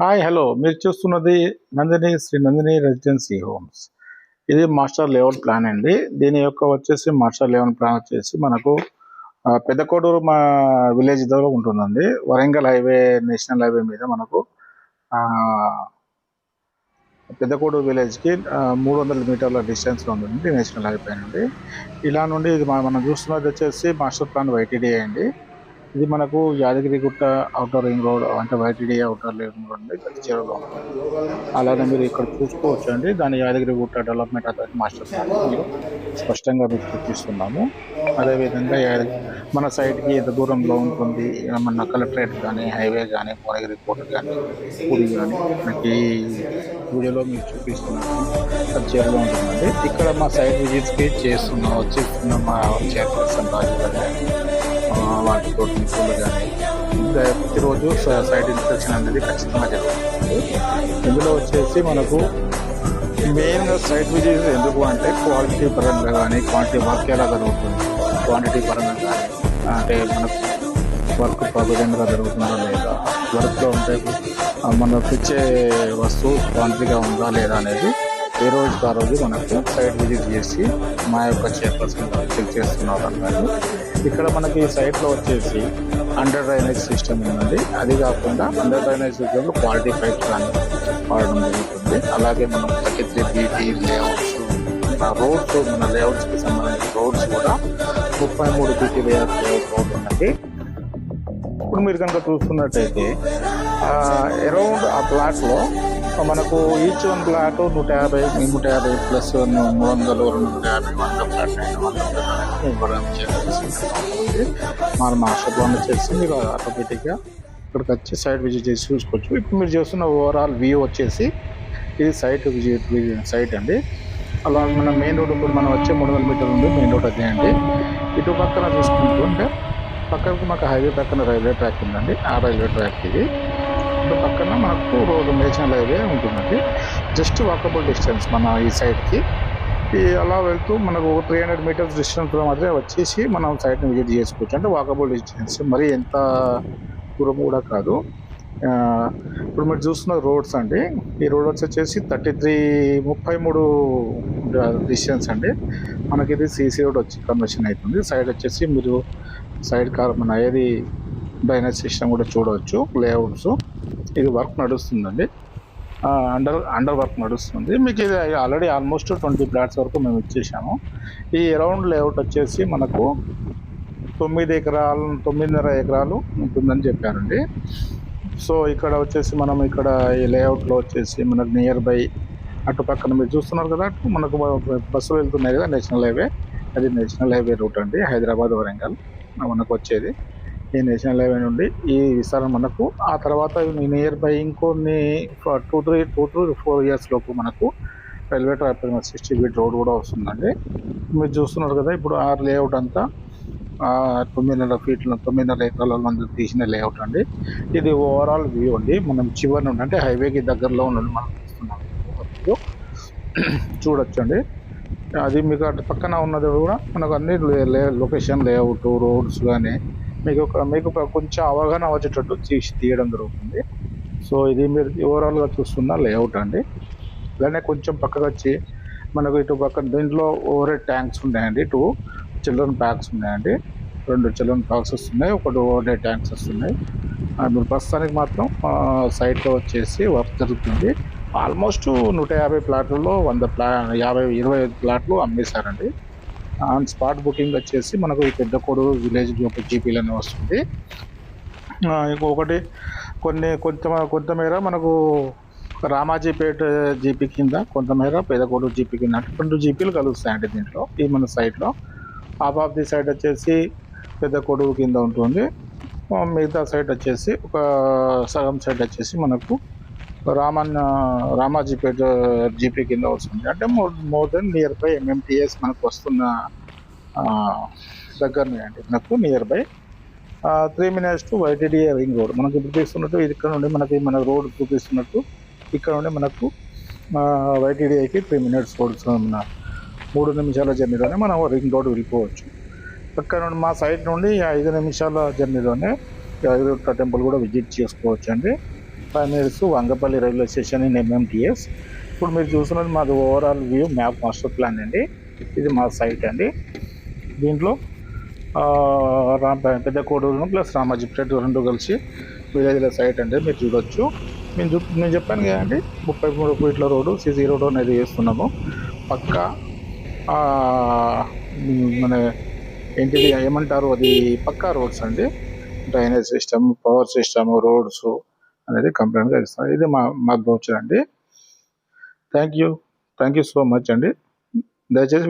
Hi hello మీరు చూస్తున్నది Nandini Sri Nandini residency homes ఇది మాస్టర్ లెవెల్ ప్లాన్ అండి. దీని యొక్క వచ్చేసి మాస్టర్ లెవెల్ ప్లాన్ వచ్చేసి మనకు పెద్దకోడూరు మా విలేజ్ దగ్గర ఉంటుందండి. వరంగల్ హైవే నేషనల్ హైవే మీద మనకు పెద్దకోడూరు విలేజ్కి మూడు వందల మీటర్ల డిస్టెన్స్లో ఉందండి నేషనల్ హైవే నుండి ఇలా నుండి ఇది మనం చూస్తున్నది వచ్చేసి మాస్టర్ ప్లాన్ వైటీడీ అండి. ఇది మనకు యాదగిరిగుట్ట అవుటర్ రింగ్ రోడ్ అంటే వైటీడీ అవుటర్ రింగ్ రోడ్ అండి. చెరువులో అలానే మీరు ఇక్కడ చూసుకోవచ్చు అండి దాని Yadagirigutta development authority master plan మీరు స్పష్టంగా మీకు చూపిస్తున్నాము. అదేవిధంగా యాదగిరి మన సైడ్కి ఎంత దూరంలో ఉంటుంది? మన కలెక్టరేట్ కానీ హైవే కానీ భువనగిరి కోట కానీ పూరి కానీ మనకి వీడియోలో మీకు చూపిస్తున్నాము. అది చేరులో ఉంటుందండి. ఇక్కడ మా సైట్ విజిట్స్కి చేస్తున్న వచ్చేస్తున్న మా చైర్పర్సన్ రాజు గారు. వాటితో మిత్రులు కానీ ప్రతిరోజు సైట్ ఇన్స్పెక్షన్ అనేది ఖచ్చితంగా జరుగుతుంది ఇందులో వచ్చేసి మనకు మెయిన్గా సైట్ విజిట్ ఎందుకు అంటే క్వాలిటీ పరంగా కానీ క్వాంటిటీ వర్క్ ఎలా జరుగుతుంది క్వాంటిటీ పరంగా కానీ అంటే మనకు వర్క్ ప్రాబిడెంట్గా జరుగుతుందా లేదా వర్క్లో ఉంటే మనకు ఇచ్చే వస్తువు క్వాంటిటీగా ఉందా లేదా అనేది ఏ రోజుకి ఆ రోజు మనకు సైట్ విజిట్ చేసి మా యొక్క చైర్పర్సన్ చెక్ చేస్తున్నారు అన్నారు ఇక్కడ మనకి సైట్లో వచ్చేసి అండర్ డ్రైనేజ్ సిస్టమ్ ఉందండి. అది కాకుండా అండర్ డ్రైనేజ్ సిస్టమ్లో క్వాలిటీ పైప్స్ కానీ వాడడం జరుగుతుంది. అలాగే మనం thirty three BT layouts roads మన లేఅవుట్స్కి సంబంధించిన రోడ్స్ కూడా ముప్పై మూడు బీటీ లేఅవుట్ రోడ్ ఉన్నది ఇప్పుడు మీరు కనుక చూస్తున్నట్టయితే అరౌండ్ ఆ ప్లాట్లో మనకు ఈచ్ వన్ ప్లాట్ నూట యాభై నూట యాభై ప్లస్ మూడు వందలు రెండు యాభై వంద ప్లాట్ ఇవ్వడం మన మాస్టర్ ప్లాన్ వచ్చేసి మీరు ఆటోమేటిక్గా ఇక్కడికి వచ్చి సైట్ విజిట్ చేసి చూసుకోవచ్చు. ఇప్పుడు మీరు చూస్తున్న ఓవరాల్ వ్యూ వచ్చేసి ఇది సైట్ విజిట్ సైట్ అండి. అలా మన మెయిన్ రోడ్ ఇప్పుడు మనం వచ్చే మూడు వందల మీటర్లు ఉంది మెయిన్ రోడ్ అదే అండి. ఇటు పక్కన చూసుకుంటుంటే పక్కకు మాకు హైవే పక్కన రైల్వే ట్రాక్ ఉందండి. ఆ రైల్వే ట్రాక్ ఇది. పక్కన మనకు రోడ్డు నేషనల్ హైవే ఉంటుందండి జస్ట్ వాకబుల్ డిస్టెన్స్ మన ఈ సైడ్కి ఈ అలా వెళ్తూ మనకు త్రీ హండ్రెడ్ మీటర్స్ డిస్టెన్స్లో మాత్రమే వచ్చేసి మనం సైట్ని విజిట్ చేసుకోవచ్చు. అంటే వాకబుల్ డిస్టెన్స్ మరి ఎంత దూరం కూడా కాదు. ఇప్పుడు మీరు చూస్తున్న రోడ్స్ అండి. ఈ రోడ్ వచ్చేసి థర్టీ త్రీ ముప్పై మూడు డిస్టెన్స్ అండి. మనకి ఇది సీసీ రోడ్ వచ్చి కన్వర్షన్ అవుతుంది. సైడ్ వచ్చేసి మీరు సైడ్ కార్ మన ఏది డ్రైనేజ్ సిస్టమ్ కూడా చూడవచ్చు లేఅవుట్స్ ఇది వర్క్ నడుస్తుందండి. అండర్ అండర్ వర్క్ నడుస్తుంది. మీకు ఇది ఆల్రెడీ ఆల్మోస్ట్ ట్వంటీ ప్లాట్స్ వరకు మేము ఇచ్చేసాము. ఈ అరౌండ్ లేఅవుట్ వచ్చేసి మనకు తొమ్మిది ఎకరాలు తొమ్మిదిన్నర ఎకరాలు ఉంటుందని చెప్పారండి. సో ఇక్కడ వచ్చేసి మనం ఇక్కడ ఈ లేఅవుట్లో వచ్చేసి మనకు నియర్ బై అటు పక్కన మీరు చూస్తున్నారు కదా అటు మనకు బస్సులు వెళ్తున్నాయి కదా నేషనల్ హైవే. అది నేషనల్ హైవే రూట్ అండి హైదరాబాద్ వరంగల్ మనకు వచ్చేది. ఈ నేషనల్ హైవే నుండి ఈ విస్తరణ మనకు ఆ తర్వాత నియర్ బై ఇంకొన్ని two three two three four years లోపు మనకు railway track sixty feet road కూడా వస్తుందండి. మీరు చూస్తున్నారు కదా ఇప్పుడు ఆ లేఅవుట్ అంతా తొమ్మిదిన్నర ఫీట్ల తొమ్మిదిన్నర ఎకరాల మంది తీసిన లేఅవుట్ అండి. ఇది ఓవరాల్ వ్యూ అండి. మనం చివరి నుండి అంటే హైవేకి దగ్గరలో ఉండండి మనం చూస్తున్నాం. చూడొచ్చండి. అది మీకు అటు పక్కన ఉన్నది కూడా మనకు అన్ని లే- లొకేషన్ లేఅవుట్ రోడ్స్ కానీ మీకు ఒక మీకు ఒక కొంచెం అవగాహన వచ్చేటట్టు తీసి తీయడం జరుగుతుంది. సో ఇది మీరు ఓవరాల్గా చూస్తున్న లేఅవుట్ అండి. అలానే కొంచెం పక్కకు వచ్చి మనకు ఇటు పక్కన దీంట్లో ఓవర్ ట్యాంక్స్ ఉన్నాయండి. టూ చిల్డ్రన్ ప్యాక్స్ ఉన్నాయండి. రెండు చిల్డ్రన్ ప్యాక్స్ వస్తున్నాయి. ఒకటి ఓవర్ ట్యాంక్స్ వస్తున్నాయి. మీరు ప్రస్తుతానికి మాత్రం సైట్లో వచ్చేసి వర్క్ జరుగుతుంది. ఆల్మోస్ట్ నూట యాభై ప్లాట్లలో వంద ప్లా యాభై ఇరవై ఐదు ప్లాట్లు అమ్మేశారండి. ఆన్ స్పాట్ బుకింగ్ వచ్చేసి మనకు ఈ పెద్ద కొడుకు విలేజ్ ఒక జీపీలోనే వస్తుంది. ఇంకొకటి కొన్ని కొంత కొంతమేర మనకు రామాజీపేట జీపీ కింద కొంతమేర పెదకోడు జీపీ కింద రెండు జీపీలు కలుస్తాయండి దీంట్లో ఈ మన సైట్లో. హాఫ్ ఆఫ్ ది సైడ్ వచ్చేసి పెద్ద కొడుకు కింద ఉంటుంది. మిగతా సైడ్ వచ్చేసి ఒక సగం సైడ్ వచ్చేసి మనకు రామన్న రామాజీపేట జీపీ కింద వస్తుంది. అంటే more more then near by MMTS మనకు వస్తున్న దగ్గరనే అండి. మనకు near by three minutes to YTDA ring road మనకు చూపిస్తున్నట్టు ఇది ఇక్కడ నుండి మనకి మన రోడ్ చూపిస్తున్నట్టు ఇక్కడ నుండి మనకు వైటీడీఐకి త్రీ మినిట్స్ రోడ్ మన మూడు నిమిషాల జర్నీలోనే మనం రింగ్ రోడ్ వెళ్ళిపోవచ్చు. అక్కడ నుండి మా సైడ్ నుండి ఐదు నిమిషాల జర్నీలోనే యాదగిరిగుట్ట టెంపుల్ కూడా విజిట్ చేసుకోవచ్చు అండి. Five minutes Vangapalli railway station in MMTS ఇప్పుడు మీరు చూస్తున్నది మాది overall view map master plan అండి. ఇది మా సైట్ అండి. దీంట్లో ఆ, పెద్ద కోడూరు ప్లస్ రామాజీపేట రెండు కలిసి విలేజ్ల సైట్ అండి మీరు చూడొచ్చు. నేను చూ నేను చెప్పాను కదండి ముప్పై మూడు ఫీట్ల రోడ్డు సిసి రోడ్డు అనేది వేస్తున్నాము పక్క మన ఏంటిది ఏమంటారు అది పక్కా రోడ్స్ అండి. Drainage system power system roads అనేది కంప్లైంట్గా ఇస్తాం ఇది మా మాకు బ్రోచర్ అండి. Thank you thank you so much అండి. దయచేసి